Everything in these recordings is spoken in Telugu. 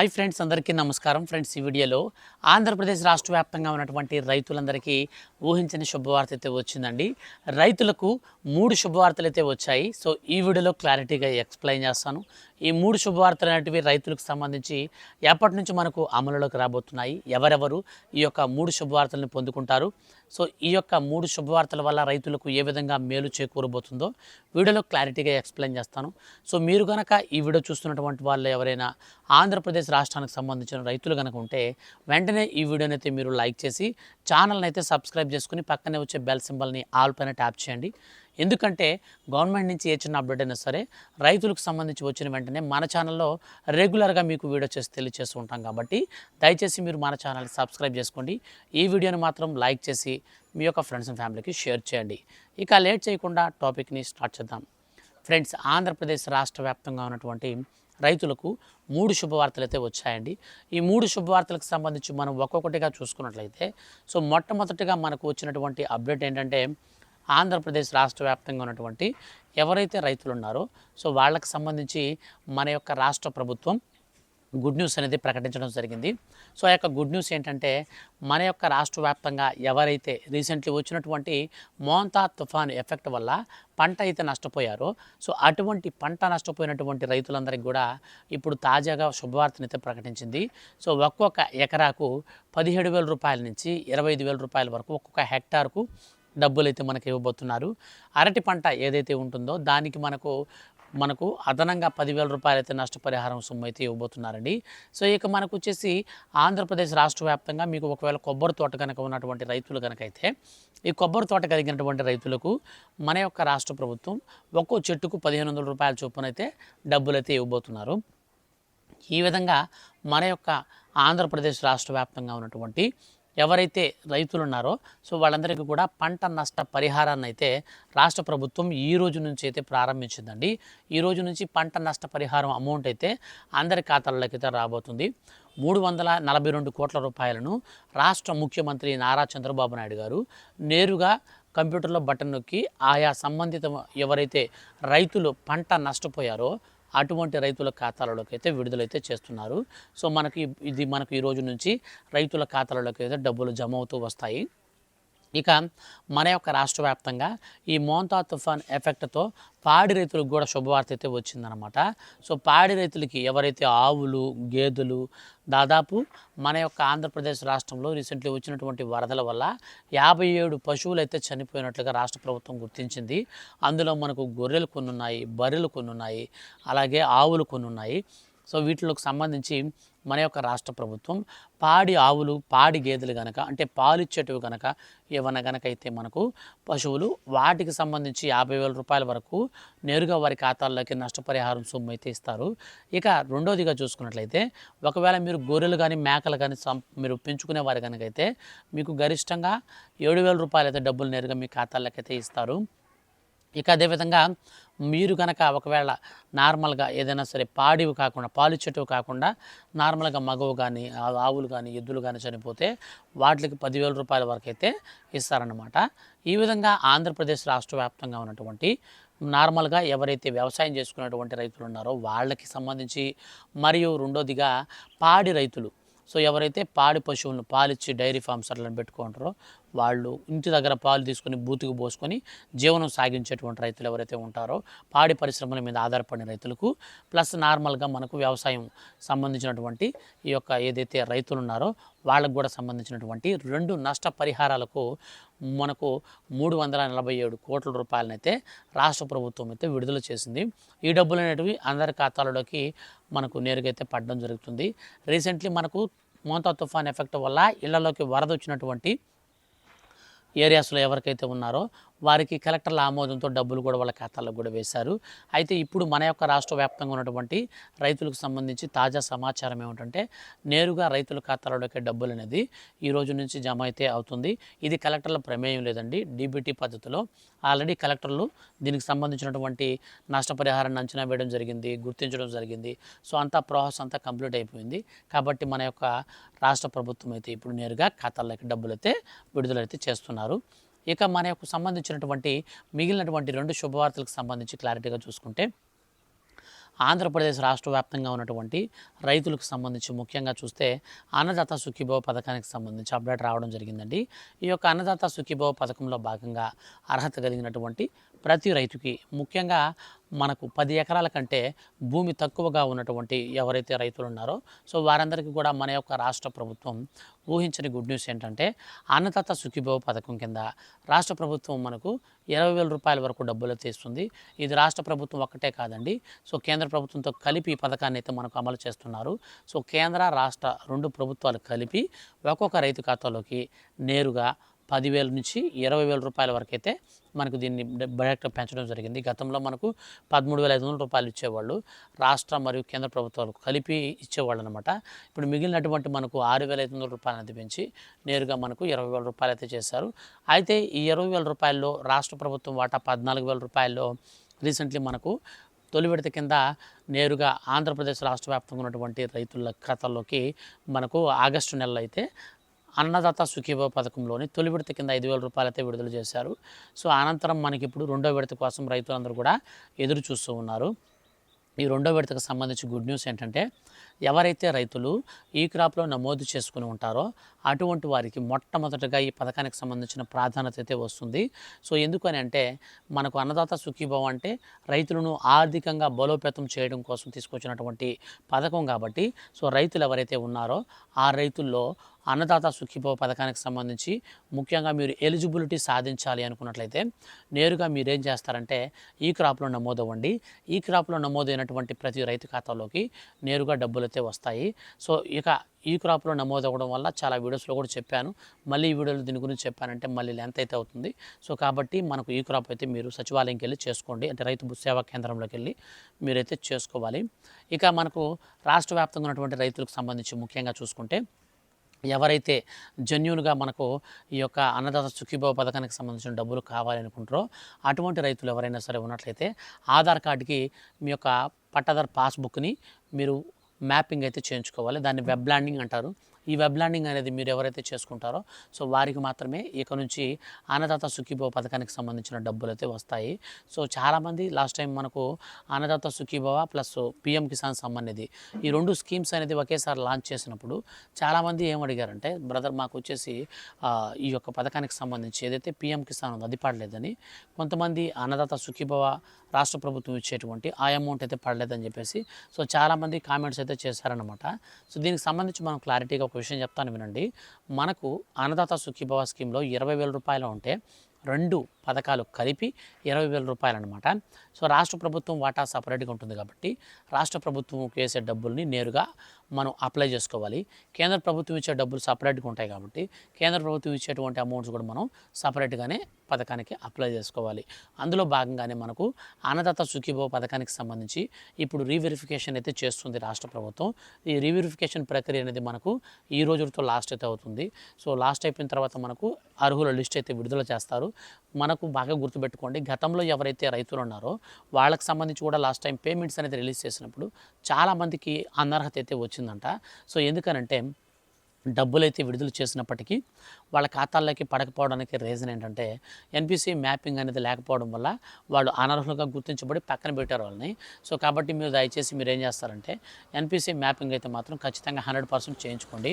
హాయ్ ఫ్రెండ్స్ అందరికీ నమస్కారం. ఫ్రెండ్స్ ఈ వీడియోలో ఆంధ్రప్రదేశ్ రాష్ట్ర వ్యాప్తంగా ఉన్నటువంటి రైతులందరికీ ఊహించని శుభవార్త అయితే వచ్చిందండి. రైతులకు మూడు శుభవార్తలు అయితే వచ్చాయి. సో ఈ వీడియోలో క్లారిటీగా ఎక్స్ప్లెయిన్ చేస్తాను. ఈ మూడు శుభవార్తలు అనేటివి రైతులకు సంబంధించి ఎప్పటి నుంచి మనకు అమలులోకి రాబోతున్నాయి ఎవరెవరు ఈ యొక్క మూడు శుభవార్తలను పొందుకుంటారు. సో ఈ యొక్క మూడు శుభవార్తల వల్ల రైతులకు ఏ విధంగా మేలు చేకూరబోతుందో వీడియోలో క్లారిటీగా ఎక్స్ప్లెయిన్ చేస్తాను. సో మీరు కనుక ఈ వీడియో చూస్తున్నటువంటి వాళ్ళు ఎవరైనా ఆంధ్రప్రదేశ్ రాష్ట్రానికి సంబంధించిన రైతులు కనుక ఉంటే వెంటనే ఈ వీడియోని అయితే మీరు లైక్ చేసి ఛానల్ని అయితే సబ్స్క్రైబ్ చేసుకుని పక్కనే వచ్చే బెల్ సింబల్ని ఆల్ పైన ట్యాప్ చేయండి. ఎందుకంటే గవర్నమెంట్ నుంచి ఏ చిన్న అప్డేట్ అయినా సరే రైతులకు సంబంధించి వచ్చిన వెంటనే మన ఛానల్లో రెగ్యులర్గా మీకు వీడియో చేసి తెలియజేస్తూ ఉంటాం కాబట్టి దయచేసి మీరు మన ఛానల్ని సబ్స్క్రైబ్ చేసుకోండి. ఈ వీడియోని మాత్రం లైక్ చేసి మీ యొక్క ఫ్రెండ్స్ అండ్ ఫ్యామిలీకి షేర్ చేయండి. ఇక లేట్ చేయకుండా టాపిక్ని స్టార్ట్ చేద్దాం. ఫ్రెండ్స్ ఆంధ్రప్రదేశ్ రాష్ట్ర వ్యాప్తంగా ఉన్నటువంటి రైతులకు మూడు శుభవార్తలు అయితే వచ్చాయండి. ఈ మూడు శుభవార్తలకు సంబంధించి మనం ఒక్కొక్కటిగా చూసుకున్నట్లయితే సో మొట్టమొదటిగా మనకు వచ్చినటువంటి అప్డేట్ ఏంటంటే ఆంధ్రప్రదేశ్ రాష్ట్ర వ్యాప్తంగా ఉన్నటువంటి ఎవరైతే రైతులు ఉన్నారో సో వాళ్ళకి సంబంధించి మన యొక్క రాష్ట్ర ప్రభుత్వం గుడ్ న్యూస్ అనేది ప్రకటించడం జరిగింది. సో ఆ యొక్క గుడ్ న్యూస్ ఏంటంటే మన యొక్క రాష్ట్ర వ్యాప్తంగా ఎవరైతే రీసెంట్లీ వచ్చినటువంటి మోంతా తుఫాను ఎఫెక్ట్ వల్ల పంట అయితే నష్టపోయారో సో అటువంటి పంట నష్టపోయినటువంటి రైతులందరికీ కూడా ఇప్పుడు తాజాగా శుభవార్తనైతే ప్రకటించింది. సో ఒక్కొక్క ఎకరాకు పదిహేడు వేల రూపాయల నుంచి ఇరవై ఐదు వేల రూపాయల వరకు ఒక్కొక్క హెక్టార్కు డబ్బులు అయితే మనకి ఇవ్వబోతున్నారు. అరటి పంట ఏదైతే ఉంటుందో దానికి మనకు మనకు అదనంగా పదివేల రూపాయలు అయితే నష్టపరిహారం సొమ్ము అయితే ఇవ్వబోతున్నారండి. సో ఇక మనకు వచ్చేసి ఆంధ్రప్రదేశ్ రాష్ట్ర వ్యాప్తంగా మీకు ఒకవేళ కొబ్బరి తోట కనుక ఉన్నటువంటి రైతులు కనుక అయితే ఈ కొబ్బరి తోట కలిగినటువంటి రైతులకు మన యొక్క రాష్ట్ర ప్రభుత్వం ఒక్కో చెట్టుకు పదిహేను వందల రూపాయల చొప్పున అయితే డబ్బులైతే ఇవ్వబోతున్నారు. ఈ విధంగా మన యొక్క ఆంధ్రప్రదేశ్ రాష్ట్ర వ్యాప్తంగా ఉన్నటువంటి ఎవరైతే రైతులు ఉన్నారో సో వాళ్ళందరికీ కూడా పంట నష్ట పరిహారాన్ని అయితే రాష్ట్ర ప్రభుత్వం ఈ రోజు నుంచి అయితే ప్రారంభించిందండి. ఈ రోజు నుంచి పంట నష్ట పరిహారం అమౌంట్ అయితే అందరి ఖాతాల్లోకి అయితే రాబోతుంది. మూడు వందల నలభై రెండు కోట్ల రూపాయలను రాష్ట్ర ముఖ్యమంత్రి నారా చంద్రబాబు నాయుడు గారు నేరుగా కంప్యూటర్లో బటన్ నొక్కి ఆయా సంబంధిత ఎవరైతే రైతులు పంట నష్టపోయారో అటువంటి రైతుల ఖాతాలలోకి అయితే విడుదలైతే చేస్తున్నారు. సో మనకి ఇది మనకు ఈ రోజు నుంచి రైతుల ఖాతాలలోకి అయితే డబ్బులు జమ అవుతూ వస్తాయి. ఇక మన యొక్క రాష్ట్ర వ్యాప్తంగా ఈ మోంతా తుఫాన్ ఎఫెక్ట్తో పాడి రైతులకు కూడా శుభవార్త అయితే వచ్చిందనమాట సో పాడి రైతులకి ఎవరైతే ఆవులు గేదెలు దాదాపు మన యొక్క ఆంధ్రప్రదేశ్ రాష్ట్రంలో రీసెంట్లీ వచ్చినటువంటి వరదల వల్ల యాభై ఏడు పశువులు అయితే చనిపోయినట్లుగా రాష్ట్ర ప్రభుత్వం గుర్తించింది. అందులో మనకు గొర్రెలు కొన్ని ఉన్నాయి బర్రెలు కొన్ని ఉన్నాయి అలాగే ఆవులు కొన్ని ఉన్నాయి సో వీటిలోకి సంబంధించి మన యొక్క రాష్ట్ర ప్రభుత్వం పాడి ఆవులు పాడి గేదెలు కనుక అంటే పాలు ఇచ్చేటివి కనుక ఏమన్నా కనుక అయితే మనకు పశువులు వాటికి సంబంధించి యాభై వేల రూపాయల వరకు నేరుగా వారి ఖాతాల్లోకి నష్టపరిహారం సొమ్ము అయితే ఇస్తారు. ఇక రెండోదిగా చూసుకున్నట్లయితే ఒకవేళ మీరు గొర్రెలు కానీ మేకలు కానీ సం మీరు పెంచుకునే వారి కనుక అయితే మీకు గరిష్టంగా ఏడు వేల రూపాయలు అయితే డబ్బులు నేరుగా మీ ఖాతాల్లోకి అయితే ఇస్తారు. ఇక అదేవిధంగా మీరు కనుక ఒకవేళ నార్మల్గా ఏదైనా సరే పాడివి కాకుండా పాలు చెట్టువి కాకుండా నార్మల్గా మగవు కానీ ఆవులు కానీ ఎద్దులు కానీ చనిపోతే వాటికి పదివేల రూపాయల వరకు అయితే ఇస్తారన్నమాట. ఈ విధంగా ఆంధ్రప్రదేశ్ రాష్ట్ర వ్యాప్తంగా ఉన్నటువంటి నార్మల్గా ఎవరైతే వ్యవసాయం చేసుకునేటువంటి రైతులు ఉన్నారో వాళ్ళకి సంబంధించి మరియు రెండోదిగా పాడి రైతులు. సో ఎవరైతే పాడి పశువులను పాలిచ్చి డైరీ ఫార్మ్స్ అట్లా పెట్టుకుంటారో వాళ్ళు ఇంటి దగ్గర పాలు తీసుకొని బూతికి పోసుకొని జీవనం సాగించేటువంటి రైతులు ఎవరైతే ఉంటారో పాడి పరిశ్రమల మీద ఆధారపడిన రైతులకు ప్లస్ నార్మల్గా మనకు వ్యవసాయం సంబంధించినటువంటి ఈ యొక్క ఏదైతే రైతులు ఉన్నారో వాళ్ళకు కూడా సంబంధించినటువంటి రెండు నష్ట పరిహారాలకు మనకు మూడు వందల నలభై ఏడు కోట్ల రూపాయలనైతే రాష్ట్ర ప్రభుత్వం అయితే విడుదల చేసింది. ఈ డబ్బులు అనేటివి అందరి ఖాతాలలోకి మనకు నేరుగా అయితే పడడం జరుగుతుంది. రీసెంట్లీ మనకు మోంతా తుఫాన్ ఎఫెక్ట్ వల్ల ఇళ్ళలోకి వరద వచ్చినటువంటి ఏరియాస్లో ఎవరికైతే ఉన్నారో వారికి కలెక్టర్ల ఆమోదంతో డబ్బులు కూడా వాళ్ళ ఖాతాలకు కూడా వేశారు. అయితే ఇప్పుడు మన యొక్క రాష్ట్ర వ్యాప్తంగా ఉన్నటువంటి రైతులకు సంబంధించి తాజా సమాచారం ఏమిటంటే నేరుగా రైతుల ఖాతాలలోకి డబ్బులు అనేది ఈ రోజు నుంచి జమ అయితే అవుతుంది. ఇది కలెక్టర్ల ప్రమేయం లేదండి డీబీటీ పద్ధతిలో. ఆల్రెడీ కలెక్టర్లు దీనికి సంబంధించినటువంటి నష్టపరిహారాన్ని అంచనా వేయడం జరిగింది గుర్తించడం జరిగింది. సో అంతా ప్రాసెస్ అంతా కంప్లీట్ అయిపోయింది. కాబట్టి మన యొక్క రాష్ట్ర ప్రభుత్వం అయితే ఇప్పుడు నేరుగా ఖాతాల్లోకి డబ్బులు అయితే విడుదలైతే చేస్తున్నారు. ఇక మన యొక్క సంబంధించినటువంటి మిగిలినటువంటి రెండు శుభవార్తలకు సంబంధించి క్లారిటీగా చూసుకుంటే ఆంధ్రప్రదేశ్ రాష్ట్ర వ్యాప్తంగా ఉన్నటువంటి రైతులకు సంబంధించి ముఖ్యంగా చూస్తే అన్నదాత సుఖీభవ పథకానికి సంబంధించి అప్డేట్ రావడం జరిగిందండి. ఈ యొక్క అన్నదాత సుఖీభవ పథకంలో భాగంగా అర్హత కలిగినటువంటి ప్రతి రైతుకి ముఖ్యంగా మనకు పది ఎకరాల కంటే భూమి తక్కువగా ఉన్నటువంటి ఎవరైతే రైతులు ఉన్నారో సో వారందరికీ కూడా మన యొక్క రాష్ట్ర ప్రభుత్వం ఊహించని గుడ్ న్యూస్ ఏంటంటే అన్నదాత సుఖీభవ పథకం కింద రాష్ట్ర ప్రభుత్వం మనకు ఇరవై వేల రూపాయల వరకు డబ్బులు తీస్తుంది ఇది రాష్ట్ర ప్రభుత్వం ఒక్కటే కాదండి. సో కేంద్ర ప్రభుత్వంతో కలిపి ఈ పథకాన్ని అయితే మనకు అమలు చేస్తున్నారు. సో కేంద్ర రాష్ట్ర రెండు ప్రభుత్వాలు కలిపి ఒక్కొక్క రైతు ఖాతాలోకి నేరుగా పదివేల నుంచి ఇరవై వేల రూపాయల వరకు అయితే మనకు దీన్ని డైరెక్ట్ పెంచడం జరిగింది. గతంలో మనకు పదమూడు వేల ఐదు వందల రూపాయలు ఇచ్చేవాళ్ళు. రాష్ట్ర మరియు కేంద్ర ప్రభుత్వాలు కలిపి ఇచ్చేవాళ్ళు అనమాట ఇప్పుడు మిగిలినటువంటి మనకు ఆరు వేల ఐదు వందల రూపాయలు పెంచి నేరుగా మనకు ఇరవై వేల రూపాయలు అయితే చేశారు. అయితే ఈ ఇరవై వేల రూపాయల్లో రాష్ట్ర ప్రభుత్వం వాటా పద్నాలుగు వేల రూపాయల్లో రీసెంట్లీ మనకు తొలి విడత కింద నేరుగా ఆంధ్రప్రదేశ్ రాష్ట్ర వ్యాప్తంగా ఉన్నటువంటి రైతుల ఖాతాల్లోకి మనకు ఆగస్టు నెలలో అయితే అన్నదాత సుఖీభవ పథకంలోని తొలి విడత కింద ఐదు వేల రూపాయలైతే విడుదల చేశారు. సో అనంతరం మనకి ఇప్పుడు రెండో విడత కోసం రైతులందరూ కూడా ఎదురు చూస్తూ ఉన్నారు. ఈ రెండో విడతకు సంబంధించి గుడ్ న్యూస్ ఏంటంటే ఎవరైతే రైతులు ఈ క్రాప్లో నమోదు చేసుకుని ఉంటారో అటువంటి వారికి మొట్టమొదటగా ఈ పథకానికి సంబంధించిన ప్రాధాన్యత అయితే వస్తుంది. సో ఎందుకని అంటే మనకు అన్నదాత సుఖీభవం అంటే రైతులను ఆర్థికంగా బలోపేతం చేయడం కోసం తీసుకొచ్చినటువంటి పథకం కాబట్టి సో రైతులు ఎవరైతే ఉన్నారో ఆ రైతుల్లో అన్నదాత సుఖీభవ పథకానికి సంబంధించి ముఖ్యంగా మీరు ఎలిజిబిలిటీ సాధించాలి అనుకున్నట్లయితే నేరుగా మీరేం చేస్తారంటే ఈ క్రాప్లో నమోదవ్వండి. ఈ క్రాప్లో నమోదైనటువంటి ప్రతి రైతు ఖాతాలోకి నేరుగా డబ్బులు అయితే వస్తాయి. సో ఇక ఈ క్రాప్లో నమోదవ్వడం వల్ల చాలా వీడియోస్లో కూడా చెప్పాను. మళ్ళీ ఈ వీడియోలో దీని గురించి చెప్పానంటే మళ్ళీ లెంత్ అయితే అవుతుంది. సో కాబట్టి మనకు ఈ క్రాప్ అయితే మీరు సచివాలయంకి వెళ్ళి చేసుకోండి. అంటే రైతు సేవా కేంద్రంలోకి వెళ్ళి మీరైతే చేసుకోవాలి. ఇక మనకు రాష్ట్ర వ్యాప్తంగా ఉన్నటువంటి రైతులకు సంబంధించి ముఖ్యంగా చూసుకుంటే ఎవరైతే జెన్యున్గా మనకు ఈ యొక్క అన్నదాత సుఖీభావ పథకానికి సంబంధించిన డబ్బులు కావాలనుకుంటారో అటువంటి రైతులు ఎవరైనా సరే ఉన్నట్లయితే ఆధార్ కార్డుకి మీ యొక్క పట్టాదార్ పాస్బుక్ని మీరు మ్యాపింగ్ అయితే చేయించుకోవాలి. దాన్ని వెబ్ ల్యాండింగ్ అంటారు. ఈ వెబ్ ల్యాండింగ్ అనేది మీరు ఎవరైతే చేసుకుంటారో సో వారికి మాత్రమే ఇక నుంచి అన్నదాత సుఖీభవ పథకానికి సంబంధించిన డబ్బులు అయితే వస్తాయి. సో చాలామంది లాస్ట్ టైం మనకు అన్నదాత సుఖీభవ ప్లస్ పిఎం కిసాన్ సంబంధించి ఈ రెండు స్కీమ్స్ అనేది ఒకేసారి లాంచ్ చేసినప్పుడు చాలామంది ఏం అడిగారంటే బ్రదర్ మాకు వచ్చేసి ఈ యొక్క పథకానికి సంబంధించి ఏదైతే పిఎం కిసాన్ ఉందో అది పడలేదని కొంతమంది అన్నదాత సుఖీభవ రాష్ట్ర ప్రభుత్వం ఇచ్చేటువంటి ఆ అమౌంట్ అయితే పడలేదని చెప్పేసి సో చాలామంది కామెంట్స్ అయితే చేశారనమాట సో దీనికి సంబంధించి మనం క్లారిటీగా ఒక విషయం చెప్తాను వినండి. మనకు అన్నదాత సుఖీభవ స్కీమ్లో ఇరవై వేల రూపాయలు ఉంటే రెండు పథకాలు కలిపి ఇరవై వేల రూపాయలు అనమాట సో రాష్ట్ర ప్రభుత్వం వాటా సపరేట్గా ఉంటుంది కాబట్టి రాష్ట్ర ప్రభుత్వం వేసే డబ్బుల్ని నేరుగా మనం అప్లై చేసుకోవాలి. కేంద్ర ప్రభుత్వం ఇచ్చే డబ్బులు సపరేట్గా ఉంటాయి కాబట్టి కేంద్ర ప్రభుత్వం ఇచ్చేటువంటి అమౌంట్స్ కూడా మనం సపరేట్గానే పథకానికి అప్లై చేసుకోవాలి. అందులో భాగంగానే మనకు అన్నదాత సుఖీభవ పథకానికి సంబంధించి ఇప్పుడు రీవెరిఫికేషన్ అయితే చేస్తుంది రాష్ట్ర ప్రభుత్వం. ఈ రీవెరిఫికేషన్ ప్రక్రియ అనేది మనకు ఈ రోజుతో లాస్ట్ అయితే అవుతుంది. సో లాస్ట్ అయిపోయిన తర్వాత మనకు అర్హుల లిస్ట్ అయితే విడుదల చేస్తారు. మన మనకు బాగా గుర్తుపెట్టుకోండి. గతంలో ఎవరైతే రైతులు ఉన్నారో వాళ్ళకి సంబంధించి కూడా లాస్ట్ టైం పేమెంట్స్ అనేది రిలీజ్ చేసినప్పుడు చాలామందికి అనర్హత అయితే వచ్చిందంట. సో ఎందుకనంటే డబ్బులైతే విడుదల చేసినప్పటికీ వాళ్ళ ఖాతాల్లోకి పడకపోవడానికి రీజన్ ఏంటంటే ఎన్పిసి మ్యాపింగ్ అనేది లేకపోవడం వల్ల వాళ్ళు అనర్హులుగా గుర్తించబడి పక్కన పెట్టారు వాళ్ళని. సో కాబట్టి మీరు దయచేసి మీరు ఏం చేస్తారంటే ఎన్పిసి మ్యాపింగ్ అయితే మాత్రం ఖచ్చితంగా హండ్రెడ్ పర్సెంట్ చేయించుకోండి.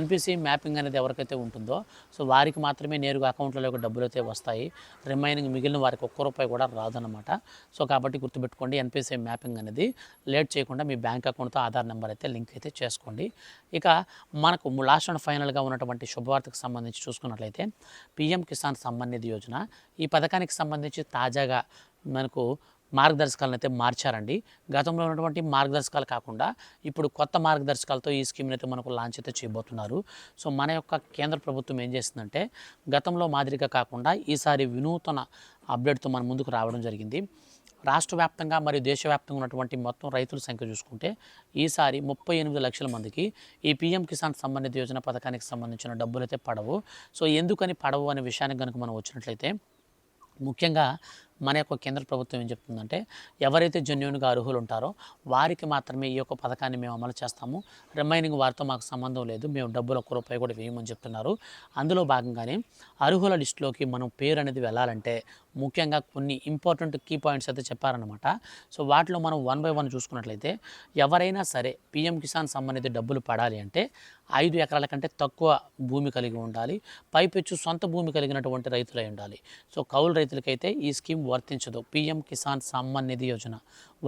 ఎన్పిసి మ్యాపింగ్ అనేది ఎవరికైతే ఉంటుందో సో వారికి మాత్రమే నేరుగా అకౌంట్లలోకి డబ్బులు అయితే వస్తాయి. రిమైనింగ్ మిగిలిన వారికి ఒక్క రూపాయి కూడా రాదనమాట సో కాబట్టి గుర్తుపెట్టుకోండి ఎన్పిసి మ్యాపింగ్ అనేది లేట్ చేయకుండా మీ బ్యాంక్ అకౌంట్తో ఆధార్ నెంబర్ అయితే లింక్ అయితే చేసుకోండి. ఇక మనకు లాస్ట్ అండ్ ఫైనల్గా ఉన్నటువంటి శుభవార్తకు సంబంధించి చూసుకున్నట్లయితే పిఎం కిసాన్ సమ్మాన్ నిధి యోజన ఈ పథకానికి సంబంధించి తాజాగా మనకు మార్గదర్శకాలను అయితే మార్చారండి. గతంలో ఉన్నటువంటి మార్గదర్శకాలు కాకుండా ఇప్పుడు కొత్త మార్గదర్శకాలతో ఈ స్కీమ్ని అయితే మనకు లాంచ్ అయితే చేయబోతున్నారు. సో మన యొక్క కేంద్ర ప్రభుత్వం ఏం చేస్తుందంటే గతంలో మాదిరిగా కాకుండా ఈసారి వినూతన అప్డేట్తో మన ముందుకు రావడం జరిగింది. రాష్ట్ర వ్యాప్తంగా మరియు దేశవ్యాప్తంగా ఉన్నటువంటి మొత్తం రైతుల సంఖ్య చూసుకుంటే ఈసారి ముప్పై ఎనిమిది లక్షల మందికి ఈ పీఎం కిసాన్ సంబంధిత యోజన పథకానికి సంబంధించిన డబ్బులు అయితే పడవు. సో ఎందుకని పడవు అనే విషయానికి కనుక మనం వచ్చినట్లయితే ముఖ్యంగా మన యొక్క కేంద్ర ప్రభుత్వం ఏం చెప్తుందంటే ఎవరైతే జెన్యున్గా అర్హులు ఉంటారో వారికి మాత్రమే ఈ యొక్క పథకాన్ని మేము అమలు చేస్తాము. రిమైనింగ్ వారితో మాకు సంబంధం లేదు. మేము డబ్బులు ఒక్క రూపాయి కూడా వేయమని చెప్తున్నారు. అందులో భాగంగానే అర్హుల లిస్టులోకి మనం పేరు అనేది వెళ్ళాలంటే ముఖ్యంగా కొన్ని ఇంపార్టెంట్ కీ పాయింట్స్ అయితే చెప్పారనమాట సో వాటిలో మనం వన్ బై వన్ చూసుకున్నట్లయితే ఎవరైనా సరే పిఎం కిసాన్ సంబంధిత డబ్బులు పడాలి అంటే ఐదు ఎకరాల కంటే తక్కువ భూమి కలిగి ఉండాలి. పైపెచ్చు సొంత భూమి కలిగినటువంటి రైతులై ఉండాలి. సో కౌలు రైతులకైతే ఈ స్కీమ్ వర్తించదు. పిఎం కిసాన్ సమ్మాన్ నిధి యోజన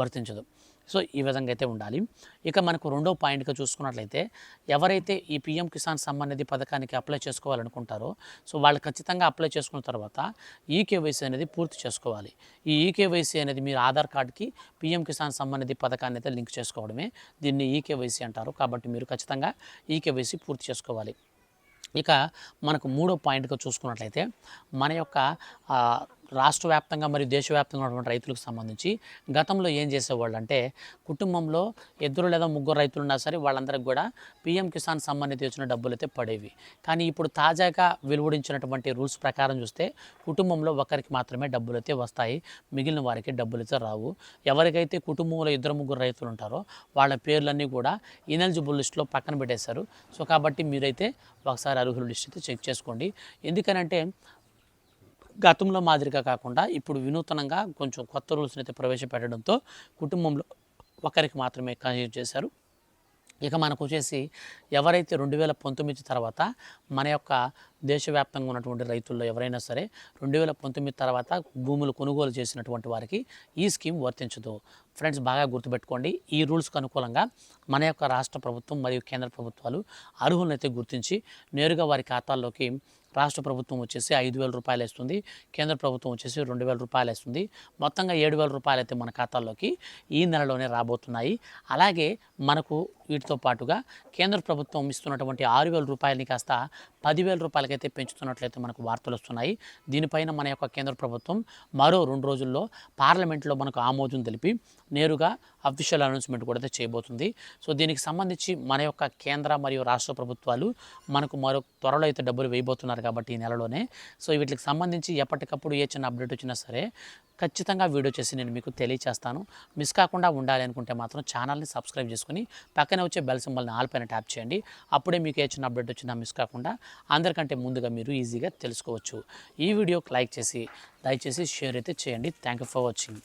వర్తించదు. సో ఈ విధంగా అయితే ఉండాలి. ఇక మనకు రెండో పాయింట్గా చూసుకున్నట్లయితే ఎవరైతే ఈ పిఎం కిసాన్ సమ్మాన్ నిధి పథకానికి అప్లై చేసుకోవాలనుకుంటారో సో వాళ్ళు ఖచ్చితంగా అప్లై చేసుకున్న తర్వాత ఈకేవైసీ అనేది పూర్తి చేసుకోవాలి. ఈ ఈకేవైసీ అనేది మీరు ఆధార్ కార్డ్కి పిఎం కిసాన్ సమ్మాన్ నిధి పథకాన్ని అయితే లింక్ చేసుకోవడమే. దీన్ని ఈకేవైసీ అంటారు. కాబట్టి మీరు ఖచ్చితంగా ఈకేవైసీ పూర్తి చేసుకోవాలి. ఇక మనకు మూడో పాయింట్గా చూసుకున్నట్లయితే మన యొక్క రాష్ట్ర వ్యాప్తంగా మరియు దేశవ్యాప్తంగా ఉన్నటువంటి రైతులకు సంబంధించి గతంలో ఏం చేసేవాళ్ళు అంటే కుటుంబంలో ఇద్దరు లేదా ముగ్గురు రైతులు ఉన్నా సరే వాళ్ళందరికీ కూడా పిఎం కిసాన్ సంబంధిత వచ్చిన డబ్బులు అయితే పడేవి. కానీ ఇప్పుడు తాజాగా వెలువడించినటువంటి రూల్స్ ప్రకారం చూస్తే కుటుంబంలో ఒకరికి మాత్రమే డబ్బులు అయితే వస్తాయి మిగిలిన వారికి డబ్బులు అయితే రావు. ఎవరికైతే కుటుంబంలో ఇద్దరు ముగ్గురు రైతులు ఉంటారో వాళ్ళ పేర్లన్నీ కూడా ఇనెలిజిబుల్ లిస్ట్లో పక్కన పెట్టేశారు. సో కాబట్టి మీరైతే ఒకసారి అర్హుల లిస్ట్ అయితే చెక్ చేసుకోండి. ఎందుకనంటే గతంలో మాదిరిగా కాకుండా ఇప్పుడు వినూతనంగా కొంచెం కొత్త రూల్స్ని అయితే ప్రవేశపెట్టడంతో కుటుంబంలో ఒకరికి మాత్రమే కన్సిడర్ చేశారు. ఇక మనకు వచ్చేసి ఎవరైతే రెండు వేల పంతొమ్మిది తర్వాత మన యొక్క దేశవ్యాప్తంగా ఉన్నటువంటి రైతుల్లో ఎవరైనా సరే రెండు వేల పంతొమ్మిది తర్వాత భూములు కొనుగోలు చేసినటువంటి వారికి ఈ స్కీమ్ వర్తించదు. ఫ్రెండ్స్ బాగా గుర్తుపెట్టుకోండి. ఈ రూల్స్కి అనుకూలంగా మన యొక్క రాష్ట్ర ప్రభుత్వం మరియు కేంద్ర ప్రభుత్వాలు అర్హులను అయితే గుర్తించి నేరుగా వారి ఖాతాల్లోకి రాష్ట్ర ప్రభుత్వం వచ్చేసి ఐదు వేల రూపాయలు వేస్తుంది కేంద్ర ప్రభుత్వం వచ్చేసి రెండు వేల రూపాయలు వేస్తుంది. మొత్తంగా ఏడు వేల రూపాయలు అయితే మన ఖాతాల్లోకి ఈ నెలలోనే రాబోతున్నాయి. అలాగే మనకు వీటితో పాటుగా కేంద్ర ప్రభుత్వం ఇస్తున్నటువంటి ఆరు వేల రూపాయలని కాస్త పదివేల రూపాయలకైతే పెంచుతున్నట్లయితే మనకు వార్తలు వస్తున్నాయి. దీనిపైన మన యొక్క కేంద్ర ప్రభుత్వం మరో రెండు రోజుల్లో పార్లమెంట్లో మనకు ఆమోదం తెలిపి నేరుగా అఫీషియల్ అనౌన్స్మెంట్ కూడా అయితే చేయబోతుంది. సో దీనికి సంబంధించి మన యొక్క కేంద్ర మరియు రాష్ట్ర ప్రభుత్వాలు మనకు మరో త్వరలో అయితే డబ్బులు వేయబోతున్నారు కాబట్టి ఈ నెలలోనే. సో వీటికి సంబంధించి ఎప్పటికప్పుడు ఏ చిన్న అప్డేట్ వచ్చినా సరే ఖచ్చితంగా వీడియో చేసి నేను మీకు తెలియచేస్తాను. మిస్ కాకుండా ఉండాలి అనుకుంటే మాత్రం ఛానల్ని సబ్స్క్రైబ్ చేసుకుని పక్కనే వచ్చే బెల్ సింబల్ని ఆల్ పైన ట్యాప్ చేయండి. అప్పుడే మీకు ఏ చిన్న అప్డేట్ వచ్చినా మిస్ కాకుండా అందరికంటే ముందుగా మీరు ఈజీగా తెలుసుకోవచ్చు. ఈ వీడియోకి లైక్ చేసి దయచేసి షేర్ అయితే చేయండి. Thank you for watching